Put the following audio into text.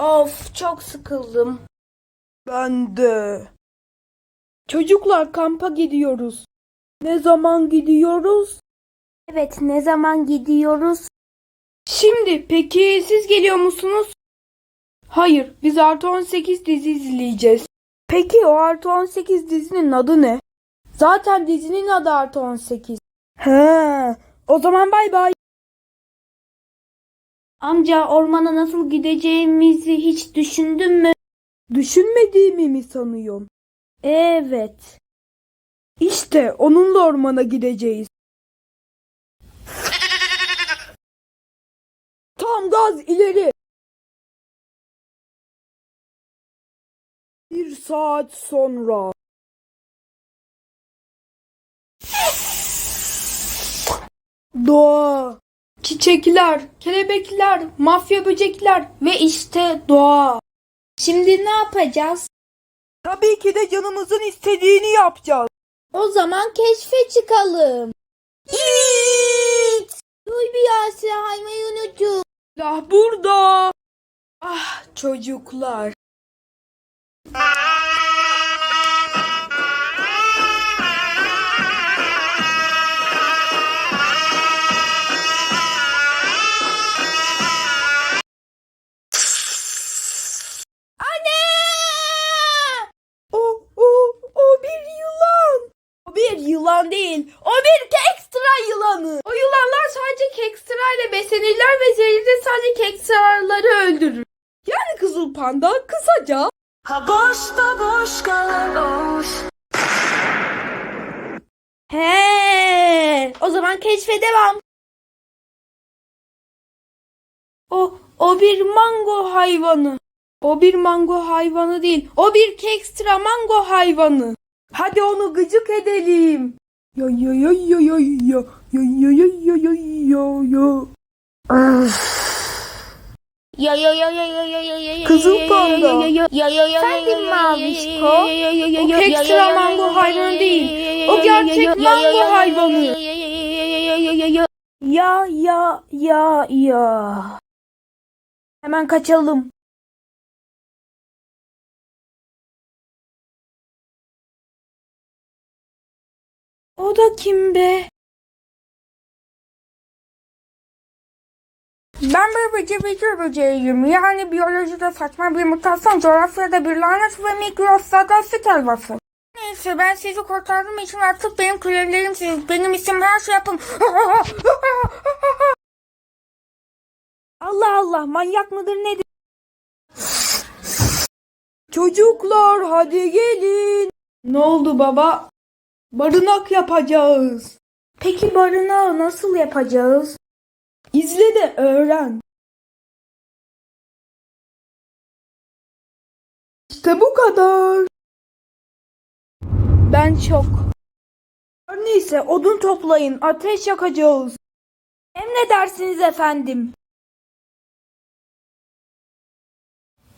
Of çok sıkıldım. Ben de. Çocuklar kampa gidiyoruz. Ne zaman gidiyoruz? Evet ne zaman gidiyoruz? Şimdi peki siz geliyor musunuz? Hayır, biz artı 18 dizi izleyeceğiz. Peki o artı 18 dizinin adı ne? Zaten dizinin adı artı 18. He, o zaman bay bay. Amca ormana nasıl gideceğimizi hiç düşündün mü? Düşünmediğimi mi sanıyorsun? Evet. İşte onunla ormana gideceğiz. Tam gaz ileri. Bir saat sonra. Doğa. Çiçekler, kelebekler, mafya böcekler ve işte doğa. Şimdi ne yapacağız? Tabii ki de canımızın istediğini yapacağız. O zaman keşfe çıkalım. İt! Duy bir yası haymayı unuttum. Silah burada. Ah çocuklar. Yılan değil. O bir kekstra yılanı. O yılanlar sadece kekstra ile beslenirler ve zehirde sadece kekstraları öldürür. Yani kızıl panda kısaca Ha boş da boş kalan boş. He, o zaman keşfe devam. o o bir mango hayvanı. O bir mango hayvanı değil. O bir kekstra mango hayvanı. Hadi onu gıcık edelim. Ya ya ya ya ya ya ya ya ya ya ya ya. Ya ya ya ya ya ya ya ya ya Kızıl panda. ya ya ya ya ya Efendim ya ya Mavişko? O kekstra mango hayvanı değil. O gerçek mango hayvanı. Ya ya ya ya. Hemen kaçalım. O da kim be? Ben bir bıcı bıcı böceğiyim. Yani biyolojide saçma bir mutasyon, coğrafyada bir lanet ve mikroskopta süt helvası. Neyse ben sizi kurtardığım için artık benim kölelerimsiniz. Benim isim her şey yapın. Allah Allah manyak mıdır nedir? Çocuklar hadi gelin. Ne oldu baba? Barınak yapacağız. Peki barınağı nasıl yapacağız? İzle de öğren. İşte bu kadar. Ben çok. Her neyse odun toplayın ateş yakacağız. Emredersiniz efendim.